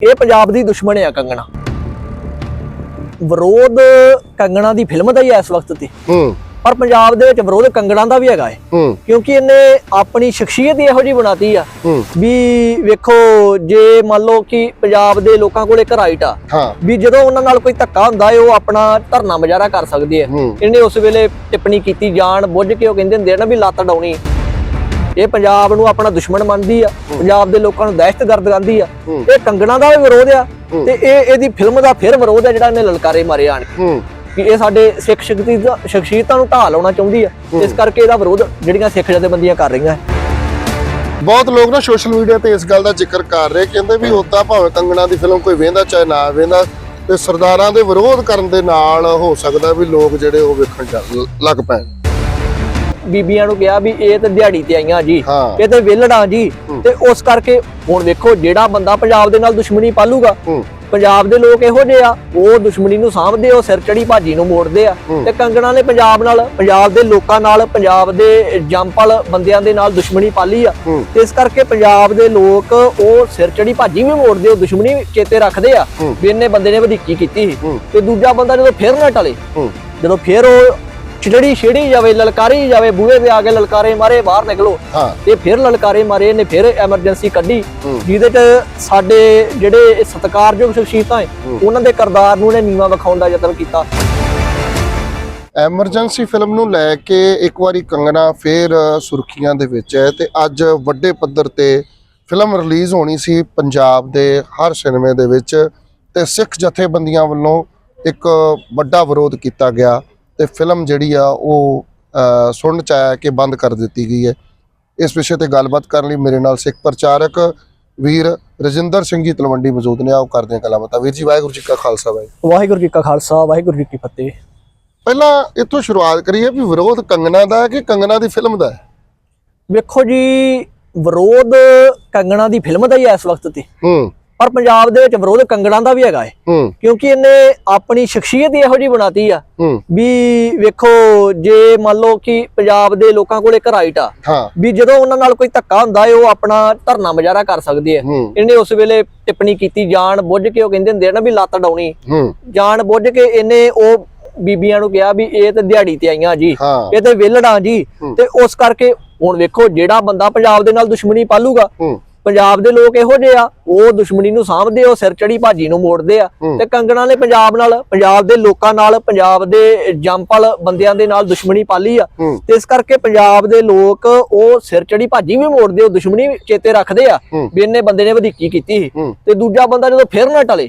ਇਹ ਪੰਜਾਬ ਦੀ ਦੁਸ਼ਮਣ ਆ ਕੰਗਣਾ। ਵਿਰੋਧ ਕੰਗਣਾ ਦੀ ਫਿਲਮ ਦਾ ਹੀ ਹੈ ਇਸ ਵਕਤ ਤੇ। ਹੂੰ। ਪਰ ਪੰਜਾਬ ਦੇ ਵਿੱਚ ਵਿਰੋਧ ਕੰਗਣਾ ਦਾ ਵੀ ਹੈਗਾ ਹੈ ਹੂੰ। ਕਿਉਂਕਿ ਇਹਨੇ ਆਪਣੀ ਸ਼ਖਸੀਅਤ ਹੀ ਇਹੋ ਜਿਹੀ ਬਣਾਤੀ ਆ ਵੀ ਵੇਖੋ ਜੇ ਮੰਨ ਲਓ ਕਿ ਪੰਜਾਬ ਦੇ ਲੋਕਾਂ ਕੋਲ ਇੱਕ ਰਾਈਟ ਆ ਵੀ ਜਦੋਂ ਉਹਨਾਂ ਨਾਲ ਕੋਈ ਧੱਕਾ ਹੁੰਦਾ ਹੈ ਉਹ ਆਪਣਾ ਧਰਨਾ ਮੁਜ਼ਾਹਰਾ ਕਰ ਸਕਦੇ ਆ। ਇਹਨੇ ਉਸ ਵੇਲੇ ਟਿੱਪਣੀ ਕੀਤੀ ਜਾਣ ਬੁੱਝ ਕੇ ਉਹ ਕਹਿੰਦੇ ਹੁੰਦੇ ਆ ਨਾ ਵੀ ਲੱਤ ਡਾਉਣੀ। ਇਹ ਪੰਜਾਬ ਨੂੰ ਆਪਣਾ ਦੁਸ਼ਮਣ ਮੰਨਦੀ ਆ ਪੰਜਾਬ ਦੇ ਲੋਕਾਂ ਨੂੰ ਦਹਿਸ਼ਤਗਰਦ ਕਹਿੰਦੀ ਆ। ਇਹ ਕੰਗਣਾ ਦਾ ਵੀ ਵਿਰੋਧ ਆ। ਤੇ ਇਹ ਇਹਦੀ ਫਿਲਮ ਦਾ ਫਿਰ ਵਿਰੋਧ ਆ ਜਿਹੜਾ ਇਹਨੇ ਲਲਕਾਰੇ ਮਾਰੇ ਆਣ ਕੇ। ਇਹ ਸਾਡੇ ਸਿੱਖ ਸ਼ਖਸੀਅਤਾਂ ਨੂੰ ਢਾਹ ਲਾਉਣਾ ਚਾਹੁੰਦੀ ਆ। ਇਸ ਕਰਕੇ ਇਹਦਾ ਵਿਰੋਧ ਜਿਹੜੀਆਂ ਸਿੱਖ ਜਥੇਬੰਦੀਆਂ ਕਰ ਰਹੀਆਂ। ਬਹੁਤ ਲੋਕ ਨਾ ਸੋਸ਼ਲ ਮੀਡੀਆ ਤੇ ਇਸ ਗੱਲ ਦਾ ਜ਼ਿਕਰ ਕਰ ਰਹੇ ਕਹਿੰਦੇ ਵੀ ਉਦਾਂ ਭਾਵੇਂ ਕੰਗਣਾ ਦੀ ਫਿਲਮ ਕੋਈ ਵੇਂਦਾ ਚਾਹੇ ਨਾ ਵੇਂਦਾ ਤੇ ਸਰਦਾਰਾਂ ਦੇ ਵਿਰੋਧ ਕਰਨ ਦੇ ਨਾਲ ਹੋ ਸਕਦਾ ਵੀ ਲੋਕ ਜਿਹੜੇ ਉਹ ਵੇਖਣ ਚੱਲ ਲੱਗ ਪੈਣ। ਬੀਬੀਆਂ ਨੂੰ ਕਿਹਾ ਵੀ ਇਹ ਤੇ ਦਿਹਾੜੀ ਤੇ ਆਈਆਂ ਜੀ ਇਹ ਤੇ ਵਿਹਲੜਾਂ ਜੀ। ਤੇ ਉਸ ਕਰਕੇ ਹੁਣ ਵੇਖੋ ਜਿਹੜਾ ਬੰਦਾ ਪੰਜਾਬ ਦੇ ਨਾਲ ਦੁਸ਼ਮਣੀ ਪਾਲੂਗਾ ਪੰਜਾਬ ਦੇ ਲੋਕ ਇਹੋ ਜਿਹੇ ਆ ਉਹ ਦੁਸ਼ਮਣੀ ਨੂੰ ਸਾਂਭਦੇ ਉਹ ਸਿਰ ਚੜੀ ਭਾਜੀ ਨੂੰ ਮੋੜਦੇ ਆ। ਤੇ ਕੰਗਣਾ ਨੇ ਪੰਜਾਬ ਨਾਲ ਪੰਜਾਬ ਦੇ ਲੋਕਾਂ ਨਾਲ ਪੰਜਾਬ ਦੇ ਜੰਪਲ ਬੰਦਿਆਂ ਦੇ ਨਾਲ ਦੁਸ਼ਮਣੀ ਪਾਲੀ ਆ। ਤੇ ਇਸ ਕਰਕੇ ਪੰਜਾਬ ਦੇ ਲੋਕ ਉਹ ਸਿਰ ਚੜੀ ਭਾਜੀ ਵੀ ਮੋੜਦੇ ਉਹ ਦੁਸ਼ਮਣੀ ਚੇਤੇ ਰੱਖਦੇ ਆ। ਵੀ ਇਹਨੇ ਬੰਦੇ ਨੇ ਵਧੀਕੀ ਕੀਤੀ। ਤੇ ਦੂਜਾ ਬੰਦਾ ਜਦੋਂ ਫੇਰ ਨਾ ਟਲੇ ਜਦੋਂ ਫੇਰ ਉਹ ਚਿੜੜੀ ਛੇੜੀ ਜਾਵੇ ਲਲਕਾਰੀ ਜਾਵੇ ਬੂਹੇ ਤੇ ਆ ਕੇ ਲਲਕਾਰੇ ਮਾਰੇ ਬਾਹਰ ਨਿਕਲੋ। ਹਾਂ। ਤੇ ਫਿਰ ਲਲਕਾਰੇ ਮਾਰੇ ਨੇ ਫਿਰ ਐਮਰਜੈਂਸੀ ਕੱਢੀ। ਜਿਹਦੇ ਚ ਸਾਡੇ ਜਿਹੜੇ ਸਤਿਕਾਰਯੋਗ ਸ਼ਖਸੀਅਤਾਂ ਹੈ। ਉਹਨਾਂ ਦੇ ਕਰਦਾਰ ਨੂੰ ਨੇ ਨੀਵਾ ਵਿਖਾਉਣ ਦਾ ਯਤਨ ਕੀਤਾ। ਐਮਰਜੈਂਸੀ ਫਿਲਮ ਨੂੰ ਲੈ ਕੇ ਇੱਕ ਵਾਰੀ ਕੰਗਨਾ ਫੇਰ ਸੁਰਖੀਆਂ ਦੇ ਵਿੱਚ ਹੈ ਤੇ ਅੱਜ ਵੱਡੇ ਪੱਧਰ ਤੇ ਫਿਲਮ ਰਿਲੀਜ਼ ਹੋਣੀ ਸੀ ਪੰਜਾਬ ਦੇ ਹਰ ਸਿਨੇਮੇ ਦੇ ਵਿੱਚ ਤੇ ਸਿੱਖ ਜਥੇਬੰਦੀਆਂ ਵੱਲੋਂ ਇੱਕ ਵੱਡਾ ਵਿਰੋਧ ਕੀਤਾ ਗਿਆ। ਤੇ ਫਿਲਮ ਜਿਹੜੀ ਆ ਉਹ ਸੁਣਨ ਚ ਆਇਆ ਕਿ ਬੰਦ ਕਰ ਦਿੱਤੀ ਗਈ ਹੈ। ਇਸ ਵਿਸ਼ੇ ਤੇ ਗੱਲਬਾਤ ਕਰਨ ਲਈ ਮੇਰੇ ਨਾਲ ਸਿੱਖ ਪ੍ਰਚਾਰਕ ਵੀਰ ਰਜਿੰਦਰ ਸਿੰਘ ਜੀ ਤਲਵੰਡੀ ਮੌਜੂਦ ਨੇ। ਆਓ ਕਰਦੇ ਹਾਂ ਗੱਲਬਾਤ ਵੀਰ ਜੀ ਵਾਹਿਗੁਰੂ ਜੀ ਕਾ ਖਾਲਸਾ ਵਾਹਿਗੁਰੂ ਵਾਹਿਗੁਰੂ ਜੀ ਕਾ ਖਾਲਸਾ ਵਾਹਿਗੁਰੂ ਜੀ ਕੀ ਫਤਿਹ। ਪਹਿਲਾਂ ਇੱਥੋਂ ਸ਼ੁਰੂਆਤ ਕਰੀਏ ਵੀ ਵਿਰੋਧ ਕੰਗਨਾ ਦਾ ਹੈ ਕਿ ਕੰਗਨਾ ਦੀ ਫਿਲਮ ਦਾ ਹੈ? ਵੇਖੋ ਜੀ ਵਿਰੋਧ ਕੰਗਣਾ ਦੀ ਫਿਲਮ ਦਾ ਹੀ ਹੈ ਇਸ ਵਕਤ ਤੇ। ਹੂੰ। ਪਰ ਪੰਜਾਬ ਦੇ ਵਿੱਚ ਵਿਰੋਧ ਕੰਗਣਾ ਦਾ ਵੀ ਹੈਗਾ ਹੂੰ। ਕਿਉਂਕਿ ਇਹਨੇ ਆਪਣੀ ਸ਼ਖਸੀਅਤ ਹੀ ਇਹੋ ਜਿਹੀ ਬਣਾਤੀ ਆ ਵੀ ਵੇਖੋ ਜੇ ਮੰਨ ਲਓ ਕਿ ਪੰਜਾਬ ਦੇ ਲੋਕਾਂ ਕੋਲ ਇੱਕ ਰਾਈਟ ਆ ਵੀ ਜਦੋਂ ਉਹਨਾਂ ਨਾਲ ਕੋਈ ਧੱਕਾ ਹੁੰਦਾ ਹੈ ਉਹ ਆਪਣਾ ਧਰਨਾ ਮੁਜ਼ਾਹਰਾ ਕਰ ਸਕਦੇ ਆ ਇਹਨੇ ਉਸ ਵੇਲੇ ਟਿੱਪਣੀ ਕੀਤੀ ਜਾਣ ਬੁੱਝ ਕੇ ਉਹ ਕਹਿੰਦੇ ਹੁੰਦੇ ਆ ਨਾ ਵੀ ਲੱਤ ਡਾਉਣੀ। ਜਾਣ ਬੁੱਝ ਕੇ ਇਹਨੇ ਉਹ ਬੀਬੀਆਂ ਨੂੰ ਕਿਹਾ ਵੀ ਇਹ ਤੇ ਦਿਹਾੜੀ ਤੇ ਆਈਆਂ ਜੀ ਇਹ ਤੇ ਵਿਹਲੜਾਂ ਜੀ। ਤੇ ਉਸ ਕਰਕੇ ਹੁਣ ਵੇਖੋ ਜਿਹੜਾ ਬੰਦਾ ਪੰਜਾਬ ਦੇ ਨਾਲ ਦੁਸ਼ਮਣੀ ਪਾਲੂਗਾ ਪੰਜਾਬ ਦੇ ਲੋਕ ਇਹੋ ਜਿਹੇ ਆ ਉਹ ਦੁਸ਼ਮਣੀ ਨੂੰ ਸਾਂਭਦੇ ਉਹ ਸਿਰ ਚੜੀ ਭਾਜੀ ਨੂੰ ਮੋੜਦੇ ਆ। ਤੇ ਕੰਗਣਾ ਨੇ ਪੰਜਾਬ ਨਾਲ ਪੰਜਾਬ ਦੇ ਲੋਕਾਂ ਨਾਲ ਪੰਜਾਬ ਦੇ ਜੰਪਲ ਬੰਦਿਆਂ ਦੇ ਨਾਲ ਦੁਸ਼ਮਣੀ ਪਾਲੀ ਆ। ਤੇ ਇਸ ਕਰਕੇ ਪੰਜਾਬ ਦੇ ਲੋਕ ਉਹ ਸਿਰ ਚੜੀ ਭਾਜੀ ਵੀ ਮੋੜਦੇ ਉਹ ਦੁਸ਼ਮਣੀ ਚੇਤੇ ਰੱਖਦੇ ਆ। ਵੀ ਇਹਨੇ ਬੰਦੇ ਨੇ ਵਧੀਕੀ ਕੀਤੀ ਤੇ ਦੂਜਾ ਬੰਦਾ ਜਦੋਂ ਫੇਰ ਨਾ ਟਲੇ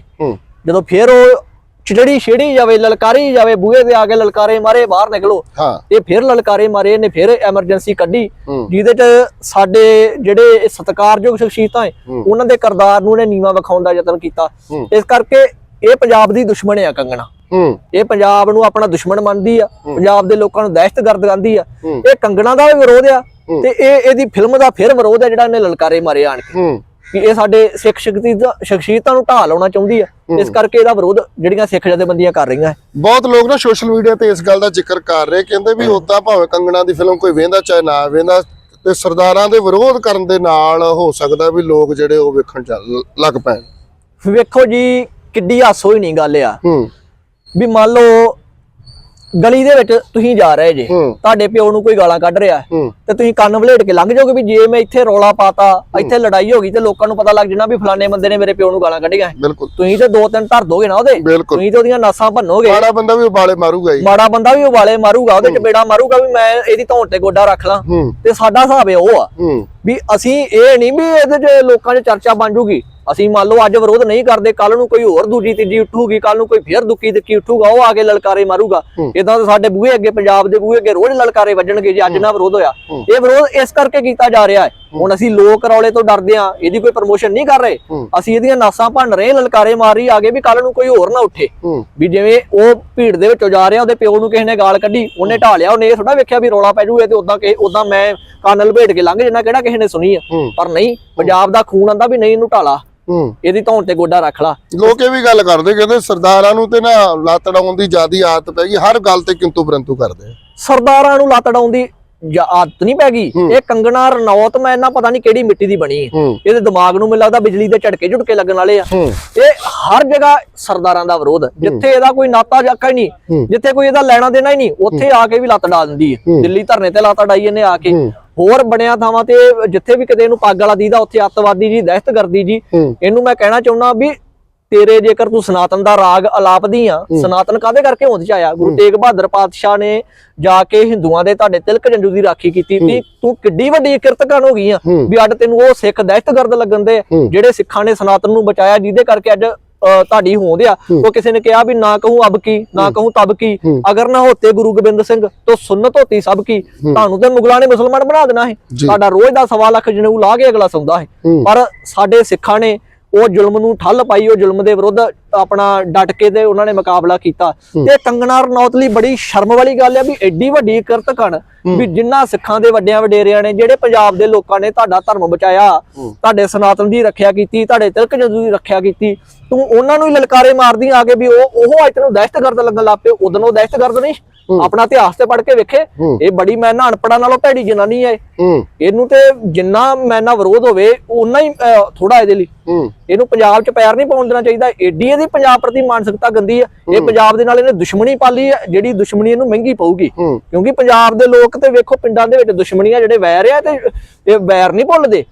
ਜਦੋਂ ਫੇਰ ਉਹ ਚਿੜੜੀ ਛੇੜੀ ਜਾਵੇ ਲਲਕਾਰੀ ਜਾਵੇ ਬੂਹੇ ਤੇ ਆ ਕੇ ਲਲਕਾਰੇ ਮਾਰੇ ਬਾਹਰ ਨਿਕਲੋ। ਇਹ ਫਿਰ ਲਲਕਾਰੇ ਮਾਰੇ ਨੇ ਫਿਰ ਐਮਰਜੈਂਸੀ ਕੱਢੀ ਜਿਹਦੇ ਚ ਸਾਡੇ ਜਿਹੜੇ ਸਤਿਕਾਰਯੋਗ ਸ਼ਖਸੀਅਤਾਂ ਹੈ। ਉਹਨਾਂ ਦੇ ਕਰਦਾਰ ਨੂੰ ਨੇ ਨੀਵਾ ਵਿਖਾਉਣ ਦਾ ਯਤਨ ਕੀਤਾ। ਇਸ ਕਰਕੇ ਇਹ ਪੰਜਾਬ ਦੀ ਦੁਸ਼ਮਣ ਆ ਕੰਗਣਾ। ਇਹ ਪੰਜਾਬ ਨੂੰ ਆਪਣਾ ਦੁਸ਼ਮਣ ਮੰਨਦੀ ਆ ਪੰਜਾਬ ਦੇ ਲੋਕਾਂ ਨੂੰ ਦਹਿਸ਼ਤਗਰਦ ਕਹਿੰਦੀ ਆ। ਇਹ ਕੰਗਣਾ ਦਾ ਵੀ ਵਿਰੋਧ ਆ। ਤੇ ਇਹ ਇਹਦੀ ਫਿਲਮ ਦਾ ਫਿਰ ਵਿਰੋਧ ਆ ਜਿਹੜਾ ਇਹਨੇ ਲਲਕਾਰੇ ਮਾਰੇ ਆਣ ਕੇ। ਕਿ ਇਹ ਸਾਡੇ ਸਿੱਖ ਸ਼ਖਸੀਅਤਾਂ ਨੂੰ ਢਾਹ ਲਾਉਣਾ ਚਾਹੁੰਦੀ ਆ। ਇਸ ਕਰਕੇ ਇਹਦਾ ਵਿਰੋਧ ਜਿਹੜੀਆਂ ਸਿੱਖ ਜਥੇਬੰਦੀਆਂ ਕਰ ਰਹੀਆਂ। ਬਹੁਤ ਲੋਕ ਨਾ ਸੋਸ਼ਲ ਮੀਡੀਆ ਤੇ ਇਸ ਗੱਲ ਦਾ ਜ਼ਿਕਰ ਕਰ ਰਹੇ ਕਹਿੰਦੇ ਵੀ ਉਦਾਂ ਭਾਵੇਂ ਕੰਗਣਾ ਦੀ ਫਿਲਮ ਕੋਈ ਵੇਂਦਾ ਚਾਹੇ ਨਾ ਵੇਂਦਾ ਤੇ ਸਰਦਾਰਾਂ ਦੇ ਵਿਰੋਧ ਕਰਨ ਦੇ ਨਾਲ ਹੋ ਸਕਦਾ ਵੀ ਲੋਕ ਜਿਹੜੇ ਉਹ ਵੇਖਣ ਲੱਗ ਪੈਣ। ਵੇਖੋ ਜੀ ਕਿੱਡੀ ਹਾਸੋ ਹੀ ਨਹੀਂ ਗੱਲ ਆ। ਵੀ ਮੰਨ ਲਓ ਗਲੀ ਦੇ ਵਿੱਚ ਤੁਸੀਂ ਜਾ ਰਹੇ ਜੇ ਤੁਹਾਡੇ ਪਿਓ ਨੂੰ ਕੋਈ ਗਾਲਾਂ ਕੱਢ ਰਿਹਾ ਤੇ ਤੁਸੀਂ ਕੰਨ ਵਲੇਟ ਕੇ ਲੰਘ ਜਾਓਗੇ ਵੀ ਜੇ ਮੈਂ ਇੱਥੇ ਰੌਲਾ ਪਾਤਾ ਇੱਥੇ ਲੜਾਈ ਹੋ ਗਈ ਤੇ ਲੋਕਾਂ ਨੂੰ ਪਤਾ ਲੱਗ ਜਾਣਾ ਵੀ ਫਲਾਣੇ ਬੰਦੇ ਨੇ ਮੇਰੇ ਪਿਓ ਨੂੰ ਗਾਲਾਂ ਕੱਢੀਆਂ ਤੁਸੀਂ ਤੇ ਦੋ ਤਿੰਨ ਧਰ ਦੋਗੇ ਨਾ ਉਹਦੇ ਤੁਸੀਂ ਤੇ ਉਹਦੀਆਂ ਨਾਸਾਂ ਭੰਨੋਗੇ। ਮਾੜਾ ਬੰਦਾ ਵੀ ਉਬਾਲੇ ਮਾਰੂਗਾ ਹੀ ਮਾੜਾ ਬੰਦਾ ਵੀ ਉਬਾਲੇ ਮਾਰੂਗਾ ਉਹਦੇ ਚਪੇੜਾ ਮਾਰੂਗਾ ਵੀ ਮੈਂ ਇਹਦੀ ਧੌਣ ਤੇ ਗੋਡਾ ਰੱਖ ਲਾਂ। ਤੇ ਸਾਡਾ ਹਿਸਾਬ ਇਹ ਉਹ ਆ ਵੀ ਅਸੀਂ ਇਹ ਨਹੀਂ ਵੀ ਇਹਦੇ 'ਚ ਲੋਕਾਂ 'ਚ ਚਰਚਾ ਬਣ ਜੂਗੀ। ਅਸੀਂ ਮੰਨ ਲਓ ਅੱਜ ਵਿਰੋਧ ਨਹੀਂ ਕਰਦੇ ਕੱਲ ਨੂੰ ਕੋਈ ਹੋਰ ਦੂਜੀ ਤੀਜੀ ਉੱਠੂਗੀ ਕੱਲ ਨੂੰ ਕੋਈ ਫੇਰ ਦੁੱਕੀ ਦਿੱਕੀ ਉੱਠੂਗਾ ਉਹ ਆ ਕੇ ਲਲਕਾਰੇ ਮਾਰੂਗਾ। ਇਦਾਂ ਤਾਂ ਸਾਡੇ ਬੂਹੇ ਅੱਗੇ ਪੰਜਾਬ ਦੇ ਬੂਹੇ ਅੱਗੇ ਰੋਜ਼ ਲਲਕਾਰੇ ਵੱਜਣਗੇ ਜੇ ਅੱਜ ਨਾ ਵਿਰੋਧ ਹੋਇਆ। ਇਹ ਵਿਰੋਧ ਇਸ ਕਰਕੇ ਕੀਤਾ ਜਾ ਰਿਹਾ ਹੈ। ਹੁਣ ਅਸੀਂ ਲੋਕ ਰੌਲੇ ਤੋਂ ਡਰਦੇ ਆ ਇਹਦੀ ਕੋਈ ਪ੍ਰਮੋਸ਼ਨ ਨਹੀਂ ਕਰ ਰਹੇ। ਅਸੀਂ ਇਹਦੀਆਂ ਨਾਸਾਂ ਭੰਨ ਰਹੇ ਲਲਕਾਰੇ ਮਾਰ ਆਗੇ ਵੀ ਕੱਲ ਨੂੰ ਕੋਈ ਹੋਰ ਨਾ ਉੱਠੇ। ਵੀ ਜਿਵੇਂ ਉਹ ਭੀੜ ਦੇ ਵਿੱਚੋਂ ਜਾ ਰਿਹਾ ਉਹਦੇ ਪਿਓ ਨੂੰ ਕਿਸੇ ਨੇ ਗਾਲ ਕੱਢੀ ਉਹਨੇ ਢਾਲਿਆ ਉਹਨੇ ਇਹ ਥੋੜਾ ਵੇਖਿਆ ਵੀ ਰੌਲਾ ਪੈ ਜੂਏ ਤੇ ਉਦਾਂ ਕਿ ਉਦਾਂ ਮੈਂ ਕੰਨ ਲਪੇਟ ਕੇ ਲੰਘ ਜਣਾ ਕਿਹੜਾ ਕਿਸੇ ਨੇ ਸੁਣੀ ਆ। ਪਰ ਨਹੀਂ ਪੰਜਾਬ ਦਾ ਖੂਨ ਆਂਦਾ ਵੀ ਨਹੀਂ ਇਹਨੂੰ ਢਾਲਾ ਇਹਦੀ ਧੌਣ ਤੇ ਗੋਡਾ ਰੱਖ ਲਾ। ਲੋਕ ਇਹ ਵੀ ਗੱਲ ਕਰਦੇ ਕਹਿੰਦੇ ਸਰਦਾਰਾਂ ਨੂੰ ਤੇ ਨਾ ਲੱਤ ਡਾਉਣ ਦੀ ਜਿਆਦੀ ਆਦਤ ਪੈ ਗਈ ਹਰ ਗੱਲ ਤੇ ਕਿੰਤੂ ਪਰੰਤੂ ਕਰਦੇ। ਸਰਦਾਰਾਂ ਨੂੰ ਲੱਤ ਡਾਉਣ ਦੀ ਆਦਤ ਨਹੀਂ ਪੈ ਗਈ। ਇਹ ਕੰਗਣਾ ਰਣੌਤ ਮੈਂ ਇਹਨਾਂ ਪਤਾ ਨਹੀਂ ਕਿਹੜੀ ਮਿੱਟੀ ਦੀ ਬਣੀ ਹੈ। ਇਹਦੇ ਦਿਮਾਗ ਨੂੰ ਮੈਨੂੰ ਲੱਗਦਾ ਬਿਜਲੀ ਦੇ ਝਟਕੇ ਝੁਟਕੇ ਲੱਗਣ ਵਾਲੇ ਆ। ਇਹ ਹਰ ਜਗ੍ਹਾ ਸਰਦਾਰਾਂ ਦਾ ਵਿਰੋਧ ਜਿੱਥੇ ਇਹਦਾ ਕੋਈ ਨਾਤਾ ਜਾਕਾ ਹੀ ਨਹੀਂ। ਜਿੱਥੇ ਕੋਈ ਇਹਦਾ ਲੈਣਾ ਦੇਣਾ ਹੀ ਨਹੀਂ ਉੱਥੇ ਆ ਕੇ ਵੀ ਲੱਤ ਡਾ ਦਿੰਦੀ ਹੈ। ਦਿੱਲੀ ਧਰਨੇ ਤੇ ਲੱਤ ਡਾਈ ਇਹਨੇ ਆ ਕੇ। ਹੋਰ ਬਣਿਆ ਥਾਵਾਂ ਤੇ ਜਿੱਥੇ ਵੀ ਕਿਤੇ ਇਹਨੂੰ ਪੱਗ ਵਾਲਾ ਦੀਦਾ ਉੱਥੇ ਅੱਤਵਾਦੀ ਜੀ ਦਹਿਸ਼ਤਗਰਦੀ ਜੀ। ਇਹਨੂੰ ਮੈਂ ਕਹਿਣਾ ਚਾਹੁੰਦਾ ਵੀ ਤੇਰੇ ਜੇਕਰ ਤੂੰ ਸਨਾਤਨ ਦਾ ਰਾਗ ਅਲਾਪਦੀ ਆ ਸਨਾਤਨ ਕਾਦੇ ਕਰਕੇ ਹੋਂਦ ਚ ਆਇਆ? ਗੁਰੂ ਤੇਗ ਬਹਾਦਰ ਪਾਤਸ਼ਾਹ ਨੇ ਜਾ ਕੇ ਹਿੰਦੂਆਂ ਦੇ ਤੁਹਾਡੇ ਤਿਲਕ ਜੰਜੂ ਦੀ ਰਾਖੀ ਕੀਤੀ ਵੀ ਤੂੰ ਕਿੱਡੀ ਵੱਡੀ ਕਿਰਤਕਨ ਹੋ ਗਈ ਆ। ਵੀ ਅੱਡ ਤੈਨੂੰ ਉਹ ਸਿੱਖ ਦਹਿਸ਼ਤਗਰਦ ਲੱਗਣ ਦੇ। ਜਿਹੜੇ ਸਿੱਖਾਂ ਨੇ ਸਨਾਤਨ ਨੂੰ ਬਚਾਇਆ ਜਿਹਦੇ ਕਰਕੇ ਅੱਜ ਤੁਹਾਡੀ ਹੋਂਦ ਆ ਉਹ ਕਿਸੇ ਨੇ ਕਿਹਾ ਵੀ ਨਾ ਕਹੂੰ ਅਬ ਕੀ ਨਾ ਕਹੂੰ ਤਬ ਕੀ। ਅਗਰ ਨਾ ਹੋਤੇ ਗੁਰੂ ਗੋਬਿੰਦ ਸਿੰਘ ਤੋਂ ਸੁਨਨਤ ਹੋਤੀ ਸਭ ਕੀ। ਤੁਹਾਨੂੰ ਤੇ ਮੁਗਲਾਂ ਨੇ ਮੁਸਲਮਾਨ ਬਣਾ ਦੇਣਾ ਹੈ। ਤੁਹਾਡਾ ਰੋਜ਼ ਦਾ ਸਵਾ ਲੱਖ ਜਨੂ ਲਾ ਕੇ ਅਗਲਾ ਸੌਦਾ ਹੂੰ। ਪਰ ਸਾਡੇ ਸਿੱਖਾਂ ਨੇ ਉਹ ਜ਼ੁਲਮ ਨੂੰ ਠੱਲ ਪਾਈ ਉਹ ਜ਼ੁਲਮ ਦੇ ਵਿਰੁੱਧ ਆਪਣਾ ਡਟ ਕੇ ਤੇ ਉਹਨਾਂ ਨੇ ਮੁਕਾਬਲਾ ਕੀਤਾ। ਤੇ ਕੰਗਣਾ ਰਣੌਤ ਲਈ ਬੜੀ ਸ਼ਰਮ ਵਾਲੀ ਗੱਲ ਹੈ ਵੀ ਐਡੀ ਵੱਡੀ ਕਿਰਤਕਣ ਵੀ ਜਿੰਨਾ ਸਿੱਖਾਂ ਦੇ ਵੱਡਿਆਂ ਵਡੇਰਿਆਂ ਨੇ ਜਿਹੜੇ ਪੰਜਾਬ ਦੇ ਲੋਕਾਂ ਨੇ ਤੁਹਾਡਾ ਧਰਮ ਬਚਾਇਆ ਤੁਹਾਡੇ ਸਨਾਤਨ ਦੀ ਰੱਖਿਆ ਕੀਤੀ ਤੁਹਾਡੇ ਤਿਲਕ ਜੰਦੂ ਦੀ ਰੱਖਿਆ ਕੀਤੀ ਤੂੰ ਉਹਨਾਂ ਨੂੰ ਹੀ ਲਲਕਾਰੇ ਮਾਰਦੀ ਆ ਕੇ ਵੀ ਉਹ ਉਹ ਅੱਜ ਤੈਨੂੰ ਦਹਿਸ਼ਤਗਰਦ ਲੱਗਣ ਲੱਗ ਪਏ ਉਦੋਂ ਉਹ ਦਹਿਸ਼ਤਗਰਦ ਨਹੀਂ। ਆਪਣਾ ਇਤਿਹਾਸ ਤੇ ਪੜ੍ਹ ਕੇ ਵੇਖੇ। ਇਹ ਬੜੀ ਮੈਂ ਨਾ ਅਨਪੜਾਂ ਨਾਲੋਂ ਭੈੜੀ ਜਨਾਨੀ ਹੈ। ਇਹਨੂੰ ਤੇ ਜਿੰਨਾ ਮੈਨਾ ਵਿਰੋਧ ਹੋਵੇ ਉਨਾ ਹੀ ਥੋੜਾ ਇਹਦੇ ਲਈ। ਇਹਨੂੰ ਪੰਜਾਬ 'ਚ ਪੈਰ ਨਹੀਂ ਪਾਉਣ ਦੇਣਾ ਚਾਹੀਦਾ ਏਡੀ ਇਹਦੀ ਪੰਜਾਬ ਪ੍ਰਤੀ ਮਾਨਸਿਕਤਾ ਗੰਦੀ ਹੈ ਇਹ ਪੰਜਾਬ ਦੇ ਨਾਲ ਇਹਨੇ ਦੁਸ਼ਮਣੀ ਪਾਲੀ ਹੈ ਜਿਹੜੀ ਦੁਸ਼ਮਣੀ ਇਹਨੂੰ ਮਹਿੰਗੀ ਪਊਗੀ। ਕਿਉਂਕਿ ਪੰਜਾਬ ਦੇ ਲੋਕ ਤੇ ਵੇਖੋ ਪਿੰਡਾਂ ਦੇ ਵਿੱਚ ਦੁਸ਼ਮਣੀਆਂ ਜਿਹੜੇ ਵੈਰ ਆ ਤੇ ਇਹ ਵੈਰ ਨਹੀਂ ਭੁੱਲਦੇ।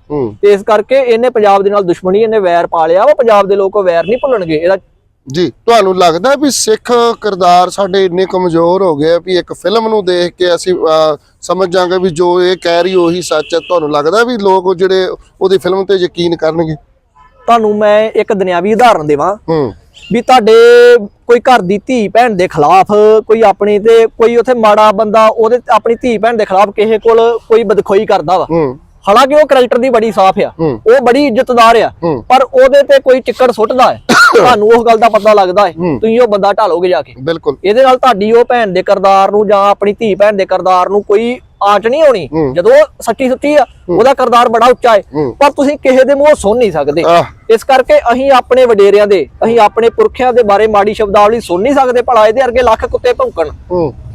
ਤੇ ਇਸ ਕਰਕੇ ਇਹਨੇ ਪੰਜਾਬ ਦੇ ਨਾਲ ਦੁਸ਼ਮਣੀ ਇਹਨੇ ਵੈਰ ਪਾਲਿਆ ਵਾ ਪੰਜਾਬ ਦੇ ਲੋਕ ਉਹ ਵੈਰ ਨਹੀਂ ਭੁੱਲਣਗੇ। ਇਹਦਾ ਜੀ ਤੁਹਾਨੂੰ ਲੱਗਦਾ ਵੀ ਸਿੱਖ ਕਿਰਦਾਰ ਸਾਡੇ ਇੰਨੇ ਕਮਜ਼ੋਰ ਹੋ ਗਏ ਆ ਵੀ ਇੱਕ ਫਿਲਮ ਨੂੰ ਦੇਖ ਕੇ ਅਸੀਂ ਸਮਝ ਜਾਾਂਗੇ ਵੀ ਜੋ ਇਹ ਕਹਿ ਰਹੀ ਉਹੀ ਸੱਚ ਹੈ ਤੁਹਾਨੂੰ ਲੱਗਦਾ ਵੀ ਲੋਕ ਜਿਹੜੇ ਉਹਦੀ ਫਿਲਮ ਤੇ ਯਕੀਨ ਕਰਨਗੇ? ਤੁਹਾਨੂੰ ਮੈਂ ਇੱਕ ਦੁਨਿਆਵੀ ਉਦਾਹਰਨ ਦੇਵਾਂ। ਹੂੰ। ਵੀ ਤੁਹਾਡੇ ਕੋਈ ਘਰ ਦੀ ਧੀ ਭੈਣ ਦੇ ਖਿਲਾਫ ਕੋਈ ਆਪਣੀ ਤੇ ਕੋਈ ਉਥੇ ਮਾੜਾ ਬੰਦਾ ਉਹਦੇ ਆਪਣੀ ਧੀ ਭੈਣ ਦੇ ਖਿਲਾਫ ਕਿਸੇ ਕੋਲ ਕੋਈ ਬਦਖੋਈ ਕਰਦਾ ਵਾ। ਹਾਲਾਂਕਿ ਉਹ ਕੈਰੈਕਟਰ ਦੀ ਬੜੀ ਸਾਫ਼ ਆ। ਉਹ ਬੜੀ ਇੱਜ਼ਤਦਾਰ ਆ। ਪਰ ਉਹਦੇ ਤੇ ਕੋਈ ਚਿੱਕੜ ਸੁੱਟਦਾ ਹੈ। ਤੁਹਾਨੂੰ ਉਸ ਗੱਲ ਦਾ ਪਤਾ ਲੱਗਦਾ ਹੂੰ। ਤੁਸੀਂ ਉਹ ਬੰਦਾ ਢਾਲੋਗੇ ਜਾ ਕੇ। ਬਿਲਕੁਲ। ਇਹਦੇ ਨਾਲ ਤੁਹਾਡੀ ਉਹ ਭੈਣ ਦੇ ਕਰਦਾਰ ਨੂੰ ਜਾਂ ਆਪਣੀ ਧੀ ਭੈਣ ਦੇ ਕਰਦਾਰ ਨੂੰ ਕੋਈ ਆਂਚ ਨਹੀਂ ਆਉਣੀ। ਜਦੋਂ ਸੱਚੀ ਸੁੱਚੀ ਆ ਉਹਦਾ ਕਰਦਾਰ ਬੜਾ ਉੱਚਾ ਹੈ। ਪਰ ਤੁਸੀਂ ਕਿਸੇ ਦੇ ਮੂੰਹੋਂ ਸੁਣ ਨਹੀਂ ਸਕਦੇ। ਇਸ ਕਰਕੇ ਅਸੀਂ ਆਪਣੇ ਵਡੇਰਿਆਂ ਦੇ ਅਸੀਂ ਆਪਣੇ ਪੁਰਖਿਆਂ ਦੇ ਬਾਰੇ ਮਾੜੀ ਸ਼ਬਦਾਵਲੀ ਸੁਣ ਨਹੀਂ ਸਕਦੇ ਭਲਾ ਇਹਦੇ ਵਰਗੇ ਲੱਖ ਕੁੱਤੇ ਭੌਂਕਣ।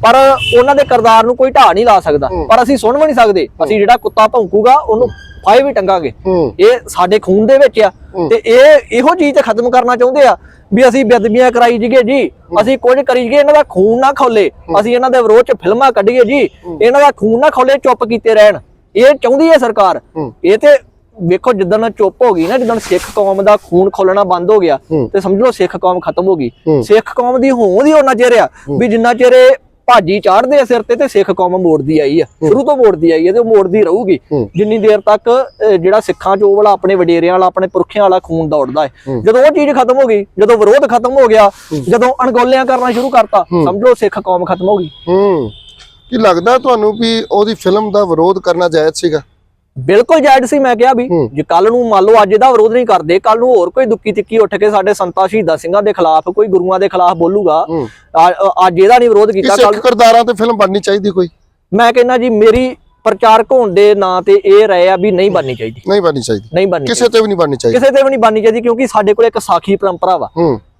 ਪਰ ਉਹਨਾਂ ਦੇ ਕਰਦਾਰ ਨੂੰ ਕੋਈ ਢਾਹ ਨਹੀਂ ਲਾ ਸਕਦਾ। ਪਰ ਅਸੀਂ ਸੁਣ ਵੀ ਨਹੀਂ ਸਕਦੇ। ਅਸੀਂ ਜਿਹੜਾ ਕੁੱਤਾ ਭੌਂਕੂਗਾ ਉਹਨੂੰ ਫਾਇ ਵੀ ਟੰਗਾਂਗੇ। ਇਹ ਸਾਡੇ ਖੂਨ ਦੇ ਵਿੱਚ ਆ। ਤੇ ਇਹ ਇਹੋ ਚੀਜ਼ ਤੇ ਖਤਮ ਕਰਨਾ ਚਾਹੁੰਦੇ ਆ ਵੀ ਅਸੀਂ ਬੇਅਦਬੀਆਂ ਕਰਾਈ ਜੀਗੇ ਜੀ। ਅਸੀਂ ਕੁਝ ਕਰੀ ਜੀਗੇ ਇਹਨਾਂ ਦਾ ਖੂਨ ਨਾ ਖੋਲੇ। ਅਸੀਂ ਇਹਨਾਂ ਦੇ ਵਿਰੋਧ ਚ ਫਿਲਮਾਂ ਕੱਢੀਏ ਜੀ। ਇਹਨਾਂ ਦਾ ਖੂਨ ਨਾ ਖੋਲੇ ਚੁੱਪ ਕੀਤੇ ਰਹਿਣ। ਇਹ ਚਾਹੁੰਦੀ ਹੈ ਸਰਕਾਰ। ਇਹ ਤੇ ਵੇਖੋ ਜਿੱਦਣ ਚੁੱਪ ਹੋ ਗਈ ਨਾ ਜਿੱਦਣ ਸਿੱਖ ਕੌਮ ਦਾ ਖੂਨ ਖੋਲਣਾ ਬੰਦ ਹੋ ਗਿਆ। ਤੇ ਸਮਝ ਲਓ ਸਿੱਖ ਕੌਮ ਖਤਮ ਹੋ ਗਈ। ਸਿੱਖ ਕੌਮ ਦੀ ਹੋਂਦ ਹੀ ਉਹਨਾਂ ਚਿਰ ਆ ਵੀ ਜਿੰਨਾ ਚਿਰ ਭਾਜੀ ਚਾੜਦੇ ਆ ਸਿਰ ਤੇ ਤੇ ਸਿੱਖ ਕੌਮ ਮੋੜਦੀ ਆਈ ਆ। ਸ਼ੁਰੂ ਤੋਂ ਮੋੜਦੀ ਆਈ ਹੈ ਤੇ ਉਹ ਮੋੜਦੀ ਰਹੂਗੀ। ਜਿੰਨੀ ਦੇਰ ਤੱਕ ਜਿਹੜਾ ਸਿੱਖਾਂ ਚ ਵਾਲਾ ਆਪਣੇ ਵਡੇਰਿਆਂ ਵਾਲਾ ਆਪਣੇ ਪੁਰਖਿਆਂ ਵਾਲਾ ਖੂਨ ਦੌੜਦਾ ਹੈ। ਜਦੋਂ ਉਹ ਚੀਜ਼ ਖਤਮ ਹੋ ਗਈ ਜਦੋਂ ਵਿਰੋਧ ਖਤਮ ਹੋ ਗਿਆ ਜਦੋਂ ਅਣਗੌਲਿਆਂ ਕਰਨਾ ਸ਼ੁਰੂ ਕਰਤਾ ਸਮਝੋ ਸਿੱਖ ਕੌਮ ਖਤਮ ਹੋ ਗਈ। ਕੀ ਲੱਗਦਾ ਤੁਹਾਨੂੰ ਵੀ ਉਹਦੀ ਫਿਲਮ ਦਾ ਵਿਰੋਧ ਕਰਨਾ ਜਾਇਜ਼ ਸੀਗਾ? ਬਿਲਕੁਲ ਜਾਇਜ਼ ਸੀ ਮੈਂ ਕਿਹਾ ਵੀ। ਜੇ ਕੱਲ ਨੂੰ ਮੰਨ ਲਓ ਅੱਜ ਇਹਦਾ ਵਿਰੋਧ ਨਹੀਂ ਕਰਦੇ ਕੱਲ ਨੂੰ ਹੋਰ ਕੋਈ ਦੁੱਕੀ ਤਿੱਕੀ ਉੱਠ ਕੇ ਸਾਡੇ ਸੰਤਾਂ ਸ਼ਹੀਦਾਂ ਸਿੰਘਾਂ ਦੇ ਖਿਲਾਫ ਕੋਈ ਗੁਰੂਆਂ ਦੇ ਖਿਲਾਫ ਬੋਲੂਗਾ ਅੱਜ ਇਹਦਾ ਨਹੀਂ ਵਿਰੋਧ ਕੀਤਾ ਕੱਲ ਕਿਰਦਾਰਾਂ ਤੇ ਫਿਲਮ ਬਣਨੀ ਚਾਹੀਦੀ ਕੋਈ? ਮੈਂ ਕਹਿੰਦਾ ਜੀ ਮੇਰੀ ਪ੍ਰਚਾਰਕ ਹੋਣ ਦੇ ਨਾਂ ਤੇ ਇਹ ਰਹੇ ਆ ਵੀ ਨਹੀਂ ਬਣਨੀ ਚਾਹੀਦੀ। ਨਹੀਂ ਬਣਨੀ ਚਾਹੀਦੀ। ਨਹੀਂ ਬਣਨੀ ਕਿਸੇ ਤੇ ਵੀ ਨਹੀਂ ਬਣਨੀ ਚਾਹੀਦੀ। ਕਿਸੇ ਤੇ ਵੀ ਨਹੀਂ ਬਣਨੀ ਚਾਹੀਦੀ ਕਿਉਂਕਿ ਸਾਡੇ ਕੋਲ ਇੱਕ ਸਾਖੀ ਪਰੰਪਰਾ ਵਾ।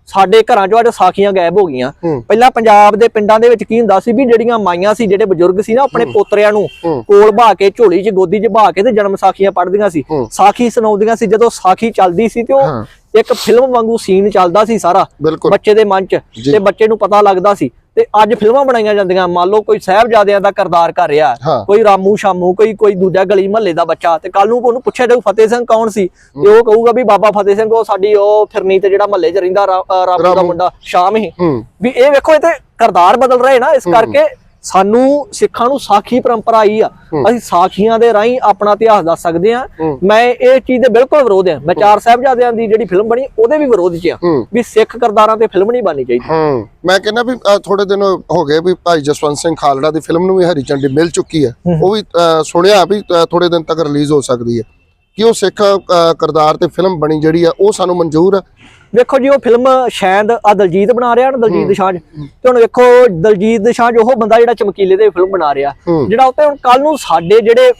ਸਾਡੇ ਘਰਾਂ ਚੋਂ ਅੱਜ ਸਾਖੀਆਂ ਗਾਇਬ ਹੋ ਗਈਆਂ। ਪਹਿਲਾਂ ਪੰਜਾਬ ਦੇ ਪਿੰਡਾਂ ਦੇ ਵਿੱਚ ਕੀ ਹੁੰਦਾ ਸੀ ਵੀ ਜਿਹੜੀਆਂ ਮਾਈਆਂ ਸੀ ਜਿਹੜੇ ਬਜ਼ੁਰਗ ਸੀ ਨਾ ਆਪਣੇ ਪੋਤਰਿਆਂ ਨੂੰ। ਕੋਲ ਬਹਾ ਕੇ ਝੋਲੀ 'ਚ ਗੋਦੀ 'ਚ ਬਹਾ ਕੇ ਤੇ ਜਨਮ ਸਾਖੀਆਂ ਪੜ੍ਹਦੀਆਂ ਸੀ। ਸਾਖੀ ਸੁਣਾਉਂਦੀਆਂ ਸੀ ਜਦੋਂ ਸਾਖੀ ਚੱਲਦੀ ਸੀ ਤੇ। ਉਹ ਇੱਕ ਫਿਲਮ ਵਾਂਗੂ ਸੀਨ ਚੱਲਦਾ ਸੀ ਸਾਰਾ ਬੱਚੇ ਦੇ ਮਨ 'ਚ। ਤੇ ਬੱਚੇ ਨੂੰ ਪਤਾ ਲੱਗਦਾ ਸੀ ਤੇ ਅੱਜ ਫਿਲਮਾਂ ਬਣਾਈਆਂ ਜਾਂਦੀਆਂ। ਮੰਨ ਲਓ ਕੋਈ ਸਾਹਿਬਜ਼ਾਦਿਆਂ ਦਾ ਕਰਦਾਰ ਕਰ ਰਿਹਾ। ਕੋਈ ਰਾਮੂ ਸ਼ਾਮੂ ਕੋਈ ਕੋਈ ਦੂਜਾ ਗਲੀ ਮਹੱਲੇ ਦਾ ਬੱਚਾ। ਤੇ ਕੱਲ ਨੂੰ ਉਹਨੂੰ ਪੁੱਛਿਆ ਜਾਊ ਫਤਿਹ ਸਿੰਘ ਕੌਣ ਸੀ? ਤੇ ਉਹ ਕਹੂਗਾ ਵੀ ਬਾਬਾ ਫਤਿਹ ਸਿੰਘ ਉਹ ਸਾਡੀ ਉਹ ਫਿਰਨੀ ਤੇ ਜਿਹੜਾ ਮਹੱਲੇ 'ਚ ਰਹਿੰਦਾ ਰਾਮੂ ਦਾ। ਮੁੰਡਾ ਸ਼ਾਮ ਹੂੰ। ਵੀ ਇਹ ਵੇਖੋ ਇਹ ਤੇ ਕਰਦਾਰ ਬਦਲ ਰਹੇ ਨਾ। ਇਸ ਕਰਕੇ ਸਾਨੂੰ ਸਿੱਖਾਂ ਨੂੰ ਸਾਖੀ ਪਰੰਪਰਾ ਆਈ ਆ। ਅਸੀਂ ਸਾਖੀਆਂ ਦੇ ਰਾਹੀਂ ਆਪਣਾ ਇਤਿਹਾਸ ਦੱਸ ਸਕਦੇ ਆ। ਮੈਂ ਇਹ ਚੀਜ਼ ਦੇ ਬਿਲਕੁਲ ਵਿਰੋਧ ਆ ਮੈਂ ਚਾਰ ਸਾਹਿਬਜ਼ਾਦਿਆਂ ਦੀ ਜਿਹੜੀ ਫਿਲਮ ਬਣੀ ਉਹਦੇ ਵੀ ਵਿਰੋਧ 'ਚ ਆ ਵੀ ਸਿੱਖ ਕਰਦਾਰਾਂ ਤੇ ਫਿਲਮ ਨਹੀਂ ਬਣਨੀ ਚਾਹੀਦੀ। ਮੈਂ ਕਹਿੰਦਾ ਵੀ ਥੋੜੇ ਦਿਨ ਹੋ ਗਏ ਵੀ ਭਾਈ ਜਸਵੰਤ ਸਿੰਘ ਖਾਲੜਾ ਦੀ ਫਿਲਮ ਨੂੰ ਵੀ ਹਰੀ ਝੰਡੀ ਮਿਲ ਚੁੱਕੀ ਹੈ। ਉਹ ਵੀ ਸੁਣਿਆ ਵੀ ਥੋੜੇ ਦਿਨ ਤੱਕ ਰਿਲੀਜ਼ ਹੋ ਸਕਦੀ ਹੈ। ਕਿ ਉਹ ਸਿੱਖ ਕਿਰਦਾਰ ਤੇ ਫਿਲਮ ਬਣੀ ਜਿਹੜੀ ਆ ਉਹ ਸਾਨੂੰ ਮਨਜ਼ੂਰ ਆ ਵੇਖੋ ਜੀ ਉਹ ਫਿਲਮ ਸ਼ਾਇਦ ਆ ਦਲਜੀਤ ਬਣਾ ਰਿਹਾ ਨਾ ਦਲਜੀਤ ਦੋਸਾਂਝ ਤੇ ਹੁਣ ਵੇਖੋ ਦਲਜੀਤ ਦੋਸਾਂਝ ਉਹ ਬੰਦਾ ਜਿਹੜਾ ਚਮਕੀਲੇ ਦੇ ਫਿਲਮ ਬਣਾ ਰਿਹਾ। ਜਿਹੜਾ ਉੱਤੇ ਹੁਣ ਕੱਲ ਨੂੰ ਸਾਡੇ ਜਿਹੜੇ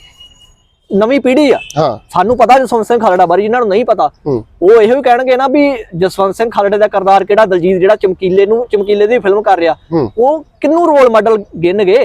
ਨਵੀਂ ਪੀੜ੍ਹੀ ਆ। ਹਾਂ। ਸਾਨੂੰ ਪਤਾ ਜਸਵੰਤ ਸਿੰਘ ਖਾਲੜਾ ਬਾਰੇ ਜਿਨ੍ਹਾਂ ਨੂੰ ਨਹੀਂ ਪਤਾ। ਉਹ ਇਹੋ ਹੀ ਕਹਿਣਗੇ ਨਾ ਵੀ ਜਸਵੰਤ ਸਿੰਘ ਖਾਲੜੇ ਦਾ ਕਰਦਾਰ ਕਿਹੜਾ ਦਲਜੀਤ ਜਿਹੜਾ ਚਮਕੀਲੇ ਨੂੰ ਚਮਕੀਲੇ ਦੀ ਫਿਲਮ ਕਰ ਰਿਹਾ। ਉਹ ਕਿੰਨੂੰ ਰੋਲ ਮਾਡਲ ਗਿਣਗੇ।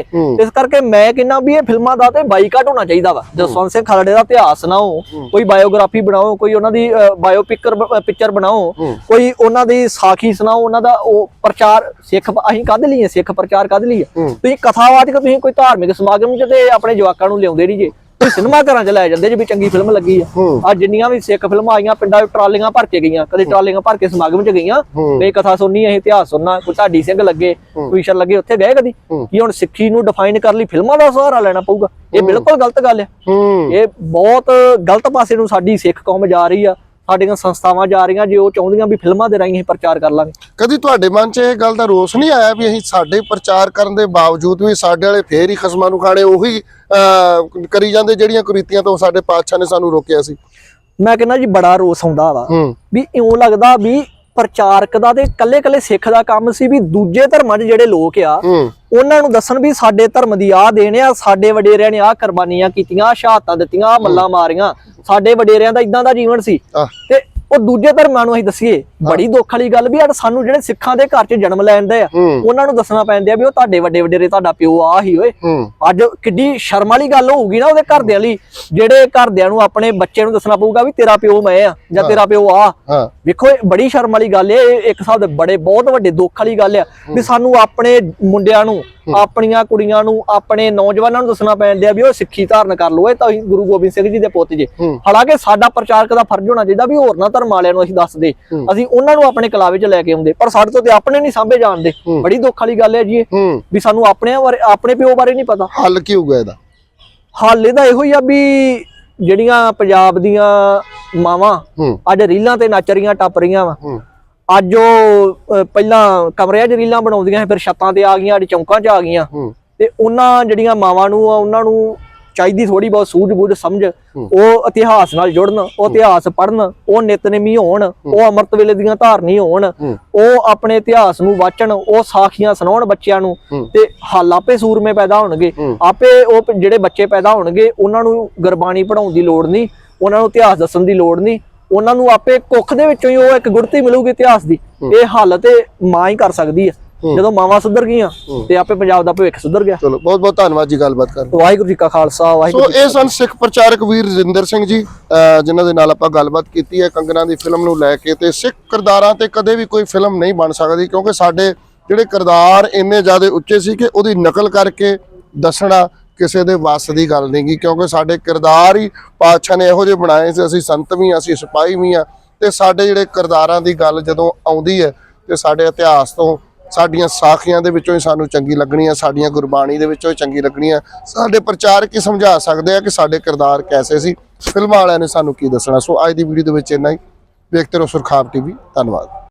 ਇਸ ਕਰਕੇ ਮੈਂ ਕਹਿੰਦਾ ਵੀ ਇਹ ਫਿਲਮਾਂ ਦਾ ਤੇ ਬਾਈਕਾਟ ਹੋਣਾ ਚਾਹੀਦਾ ਵਾ। ਜਸਵੰਤ ਸਿੰਘ ਖਾਲੜੇ ਦਾ ਇਤਿਹਾਸ ਸੁਣਾਓ ਕੋਈ ਬਾਇਓਗ੍ਰਾਫੀ ਬਣਾਓ ਕੋਈ ਉਹਨਾਂ ਦੀ ਬਾਇਓਪਿਕਰ ਪਿਕਚਰ ਬਣਾਓ। ਕੋਈ ਉਹਨਾਂ ਦੀ ਸਾਖੀ ਸੁਣਾਓ ਉਹਨਾਂ ਦਾ ਉਹ ਪ੍ਰਚਾਰ ਸਿੱਖ ਅਸੀਂ ਕਾਹਦੇ ਲਈ ਆ ਸਿੱਖ ਪ੍ਰਚਾਰ ਕਾਹਦੇ ਲਈ ਆ ਹੂੰ। ਤੁਸੀਂ ਕਥਾਵਾਚਕ ਤੁਸੀਂ ਕੋਈ ਧਾਰਮਿਕ ਸਮਾਗਮ ਚ ਤੇ ਆਪਣੇ ਜਵਾਕਾਂ ਨੂੰ ਲਿਆਉਂਦੇ ਨਹੀਂ ਜੇ। ਤੁਸੀਂ ਸਿਨੇਮਾ ਘਰਾਂ ਚ ਲੈ ਜਾਂਦੇ ਜੇ ਵੀ ਚੰਗੀ ਫਿਲਮ ਲੱਗੀ ਆ। ਹੂੰ। ਆ ਜਿੰਨੀਆਂ ਵੀ ਸਿੱਖ ਫਿਲਮਾਂ ਆਈਆਂ ਪਿੰਡਾਂ ਵਿੱਚ ਟਰਾਲੀਆਂ ਭਰ ਕੇ ਗਈਆਂ ਕਦੇ ਟਰਾਲੀਆਂ ਭਰ ਕੇ ਸਮਾਗਮ ਚ ਗਈਆਂ ਹੂੰ। ਕੋਈ ਕਥਾ ਸੁਣਨੀ ਅਸੀਂ ਇਤਿਹਾਸ ਸੁਣਨਾ ਕੋਈ ਢਾਡੀ ਸਿੰਘ ਲੱਗੇ ਕੋਈ ਈਸ਼ਰ ਲੱਗੇ ਉੱਥੇ ਗਏ ਕਦੀ? ਹੂੰ। ਕੀ ਹੁਣ ਸਿੱਖੀ ਨੂੰ ਡਿਫਾਈਨ ਕਰਨ ਲਈ ਫਿਲਮਾਂ ਦਾ ਸਹਾਰਾ ਲੈਣਾ ਪਊਗਾ। ਇਹ ਬਿਲਕੁਲ ਗਲਤ ਗੱਲ ਹੈ ਹੂੰ। ਇਹ ਬਹੁਤ ਗਲਤ ਪਾਸੇ ਨੂੰ ਸਾਡੀ ਸਿੱਖ ਕੌਮ ਜਾ ਰਹੀ ਆ। ਸਾਡੀਆਂ ਸੰਸਥਾਵਾਂ ਜਾ ਰਹੀਆਂ ਜੇ ਉਹ ਚਾਹੁੰਦੀਆਂ ਵੀ ਫਿਲਮਾਂ ਦੇ ਰਾਹੀਂ ਅਸੀਂ ਪ੍ਰਚਾਰ ਕਰ ਲਾਂਗੇ। ਕਦੀ ਤੁਹਾਡੇ ਮਨ 'ਚ ਇਹ ਗੱਲ ਦਾ ਰੋਸ ਨਹੀਂ ਆਇਆ ਵੀ ਅਸੀਂ ਸਾਡੇ ਪ੍ਰਚਾਰ ਕਰਨ ਦੇ ਬਾਵਜੂਦ ਵੀ ਸਾਡੇ ਵਾਲੇ ਫੇਰ ਹੀ ਖਸਮਾਂ ਨੂੰ ਖਾਣੇ ਉਹੀ ਕਰੀ ਜਾਂਦੇ ਜਿਹੜੀਆਂ ਕੁਰੀਤੀਆਂ ਤੋਂ ਸਾਡੇ ਪਾਤਸ਼ਾਹ ਨੇ ਸਾਨੂੰ ਰੋਕਿਆ ਸੀ? ਮੈਂ ਕਹਿੰਦਾ ਜੀ ਬੜਾ ਰੋਸ ਆਉਂਦਾ ਵਾ ਵੀ ਇਉਂ ਲੱਗਦਾ ਵੀ ਪ੍ਰਚਾਰਕ ਦਾ ਤੇ ਕੱਲੇ ਕੱਲੇ ਸਿੱਖ ਦਾ ਕੰਮ ਸੀ ਵੀ ਦੂਜੇ ਧਰਮਾਂ 'ਚ ਜਿਹੜੇ ਲੋਕ ਆ ਉਹਨਾਂ ਨੂੰ ਦੱਸਣ ਵੀ ਸਾਡੇ ਧਰਮ ਦੀ ਆਹ ਦੇਣ ਆ ਸਾਡੇ ਵਡੇਰਿਆਂ ਨੇ ਆਹ ਕੁਰਬਾਨੀਆਂ ਕੀਤੀਆਂ ਸ਼ਹਾਦਤਾਂ ਦਿੱਤੀਆਂ ਆਹ ਮੱਲਾਂ ਮਾਰੀਆਂ। ਸਾਡੇ ਵਡੇਰਿਆਂ ਦਾ ਇਦਾਂ ਦਾ ਜੀਵਨ ਸੀ। ਤੇ ਉਹ ਦੂਜੇ ਧਰਮਾਂ ਨੂੰ ਅਸੀਂ ਦਸੀਏ ਬੜੀ ਦੁੱਖ ਵਾਲੀ ਗੱਲ ਵੀ ਆ ਸਾਨੂੰ ਜਿਹੜੇ ਸਿੱਖਾਂ ਦੇ ਘਰ 'ਚ ਜਨਮ ਲੈਂਦੇ ਆ ਉਹਨਾਂ ਨੂੰ ਦੱਸਣਾ ਪੈਂਦਾ ਵੀ ਉਹ ਤੁਹਾਡੇ ਵੱਡੇ ਵਡੇਰੇ ਤੁਹਾਡਾ ਪਿਓ ਆ ਹੀ ਓਏ। ਅੱਜ ਕਿੱਡੀ ਸ਼ਰਮ ਵਾਲੀ ਗੱਲ ਹੋਊਗੀ ਨਾ ਉਹਦੇ ਘਰਦਿਆਂ ਲਈ ਜਿਹੜੇ ਘਰਦਿਆਂ ਨੂੰ ਆਪਣੇ ਬੱਚੇ ਨੂੰ ਦੱਸਣਾ ਪਊਗਾ ਵੀ ਤੇਰਾ ਪਿਓ ਮੈਂ ਆ ਜਾਂ ਤੇਰਾ ਪਿਓ ਆ। ਵੇਖੋ ਇਹ ਬੜੀ ਸ਼ਰਮ ਵਾਲੀ ਗੱਲ ਹੈ ਇਹ ਇੱਕ ਹਿਸਾਬ ਦੇ ਬੜੇ ਬਹੁਤ ਵੱਡੇ ਦੁੱਖ ਵਾਲੀ ਗੱਲ ਆ ਵੀ ਸਾਨੂੰ ਆਪਣੇ ਮੁੰਡਿਆਂ ਨੂੰ ਆਪਣੀਆਂ ਕੁੜੀਆਂ ਨੂੰ ਆਪਣੇ ਨੌਜਵਾਨਾਂ ਨੂੰ ਦੱਸਣਾ ਪੈਂਦਾ ਵੀ ਉਹ ਸਿੱਖੀ ਧਾਰਨ ਕਰ ਲਓ ਇਹ ਤਾਂ ਗੁਰੂ ਗੋਬਿੰਦ ਸਿੰਘ ਜੀ ਦੇ ਪੁੱਤ ਜੇ। ਹਾਲਾਂਕਿ ਸਾਡਾ ਪ੍ਰਚਾਰਕ ਦਾ ਫਰਜ਼ ਹੋਣਾ ਚਾਹੀਦਾ ਵੀ ਹੋਰਨਾਂ ਧਰਮ ਵਾਲਿਆਂ ਨੂੰ ਅਸੀਂ ਦੱਸਦੇ। ਅਸੀਂ ਉਹਨਾਂ ਨੂੰ ਆਪਣੇ ਕਲਾਵੇ 'ਚ ਲੈ ਕੇ ਆਉਂਦੇ ਪਰ ਸਾਡੇ ਤੋਂ ਤੇ ਆਪਣੇ ਨਹੀਂ ਸਾਂਭੇ ਜਾਣਦੇ। ਬੜੀ ਦੁੱਖ ਵਾਲੀ ਗੱਲ ਹੈ ਜੀ ਵੀ ਸਾਨੂੰ ਆਪਣੇ ਬਾਰੇ ਆਪਣੇ ਪਿਓ ਬਾਰੇ ਨਹੀਂ ਪਤਾ। ਹੱਲ ਕੀ ਹੋਊਗਾ ਇਹਦਾ? ਹਾਲ ਇਹਦਾ ਇਹੋ ਹੀ ਆ ਵੀ ਜਿਹੜੀਆਂ ਪੰਜਾਬ ਦੀਆਂ ਮਾਵਾਂ ਅੱਜ ਰੀਲਾਂ ਤੇ ਨੱਚ ਰਹੀਆਂ ਟੱਪ ਰਹੀਆਂ ਵਾ। ਅੱਜ ਉਹ ਪਹਿਲਾਂ ਕਮਰਿਆਂ 'ਚ ਰੀਲਾਂ ਬਣਾਉਂਦੀਆਂ ਫਿਰ ਛੱਤਾਂ ਤੇ ਆ ਗਈਆਂ ਅੱਜ ਚੌਂਕਾਂ 'ਚ ਆ ਗਈਆਂ। ਤੇ ਉਹਨਾਂ ਜਿਹੜੀਆਂ ਮਾਵਾਂ ਨੂੰ ਆ ਉਹਨਾਂ ਨੂੰ ਚਾਹੀਦੀ ਥੋੜੀ ਬਹੁਤ ਸੂਝ-ਬੂਝ ਸਮਝ। ਉਹ ਇਤਿਹਾਸ ਨਾਲ ਜੁੜਨ ਉਹ ਇਤਿਹਾਸ ਪੜਨ ਉਹ ਨਿਤਨੇਮੀ ਹੋਣ ਉਹ ਅੰਮ੍ਰਿਤ ਵੇਲੇ ਦੀਆਂ ਧਾਰਨੀ ਹੋਣ। ਉਹ ਆਪਣੇ ਇਤਿਹਾਸ ਨੂੰ ਵਾਚਣ ਉਹ ਸਾਖੀਆਂ ਸੁਣਾਉਣ ਬੱਚਿਆਂ ਨੂੰ। ਤੇ ਹੱਲ ਆਪੇ ਸੂਰਮੇ ਪੈਦਾ ਹੋਣਗੇ। ਆਪੇ ਉਹ ਜਿਹੜੇ ਬੱਚੇ ਪੈਦਾ ਹੋਣਗੇ ਉਹਨਾਂ ਨੂੰ ਗੁਰਬਾਣੀ ਪੜਾਉਣ ਦੀ ਲੋੜ ਨਹੀਂ ਉਹਨਾਂ ਨੂੰ ਇਤਿਹਾਸ ਦੱਸਣ ਦੀ ਲੋੜ ਨਹੀਂ ਉਹਨਾਂ ਨੂੰ ਆਪੇ ਕੁੱਖ ਦੇ ਵਿੱਚੋਂ ਹੀ ਉਹ ਇੱਕ ਗੁੜਤੀ ਮਿਲੂਗੀ ਇਤਿਹਾਸ ਦੀ। ਇਹ ਹੱਲ ਤੇ ਮਾਂ ਹੀ ਕਰ ਸਕਦੀ ਹੈ। ਜਦੋਂ ਮਾਵਾਂ ਸੁਧਰ ਗਈਆਂ ਤੇ ਆਪੇ ਪੰਜਾਬ ਦਾ ਭਵਿੱਖ ਸੁਧਰ ਗਿਆ। ਚਲੋ ਬਹੁਤ ਬਹੁਤ ਧੰਨਵਾਦ ਜੀ ਗੱਲਬਾਤ ਕਰਨ ਲਈ। ਵਾਹਿਗੁਰੂ ਜੀ ਕਾ ਖਾਲਸਾ ਵਾਹਿਗੁਰੂ ਸੋ ਇਹ ਸਨ ਸਿੱਖ ਪ੍ਰਚਾਰਕ ਵੀਰ ਰਜਿੰਦਰ ਸਿੰਘ ਜੀ ਜਿਨ੍ਹਾਂ ਦੇ ਨਾਲ ਆਪਾਂ ਗੱਲਬਾਤ ਕੀਤੀ ਹੈ ਕੰਗਨਾ ਦੀ ਫਿਲਮ ਨੂੰ ਲੈ ਕੇ। ਤੇ ਸਿੱਖ ਕਿਰਦਾਰਾਂ ਤੇ ਕਦੇ ਵੀ ਕੋਈ ਫਿਲਮ ਨਹੀਂ ਬਣ ਸਕਦੀ ਕਿਉਂਕਿ ਸਾਡੇ ਜਿਹੜੇ ਕਿਰਦਾਰ ਇੰਨੇ ਜ਼ਿਆਦਾ ਉੱਚੇ ਸੀ ਕਿ ਉਹਦੀ ਨਕਲ ਕਰਕੇ ਦੱਸਣਾ ਕਿਸੇ ਦੇ ਵੱਸ ਦੀ ਗੱਲ ਨਹੀਂ ਗੀ, ਕਿਉਂਕਿ ਸਾਡੇ ਕਿਰਦਾਰ ਹੀ ਪਾਤਸ਼ਾਹ ਨੇ ਇਹੋ ਜਿਹੇ ਬਣਾਏ ਸੀ, ਅਸੀਂ ਸੰਤ ਵੀ ਹਾਂ, ਅਸੀਂ ਸਿਪਾਹੀ ਵੀ ਹਾਂ, ਤੇ ਸਾਡੇ ਜਿਹੜੇ ਕਿਰਦਾਰਾਂ ਦੀ ਗੱਲ ਜਦੋਂ ਆਉਂਦੀ ਹੈ, ਤੇ ਸਾਡੇ ਇਤਿਹਾਸ ਤੋਂ ਸਾਡੀਆਂ ਸਾਖੀਆਂ ਦੇ ਵਿੱਚੋਂ ਹੀ ਸਾਨੂੰ ਚੰਗੀ ਲੱਗਣੀ ਆ ਸਾਡੀਆਂ ਗੁਰਬਾਣੀ ਦੇ ਵਿੱਚੋਂ ਹੀ ਚੰਗੀ ਲੱਗਣੀ ਆ ਸਾਡੇ ਪ੍ਰਚਾਰਕ ਹੀ ਸਮਝਾ ਸਕਦੇ ਆ ਕਿ ਸਾਡੇ ਕਿਰਦਾਰ ਕੈਸੇ ਸੀ? ਫਿਲਮਾਂ ਵਾਲਿਆਂ ਨੇ ਸਾਨੂੰ ਕੀ ਦੱਸਣਾ? ਸੋ ਅੱਜ ਦੀ ਵੀਡੀਓ ਦੇ ਵਿੱਚ ਇੰਨਾ ਹੀ। ਵੇਖਦੇ ਰਹੋ ਸੁਰਖਾਬ ਟੀਵੀ, ਧੰਨਵਾਦ।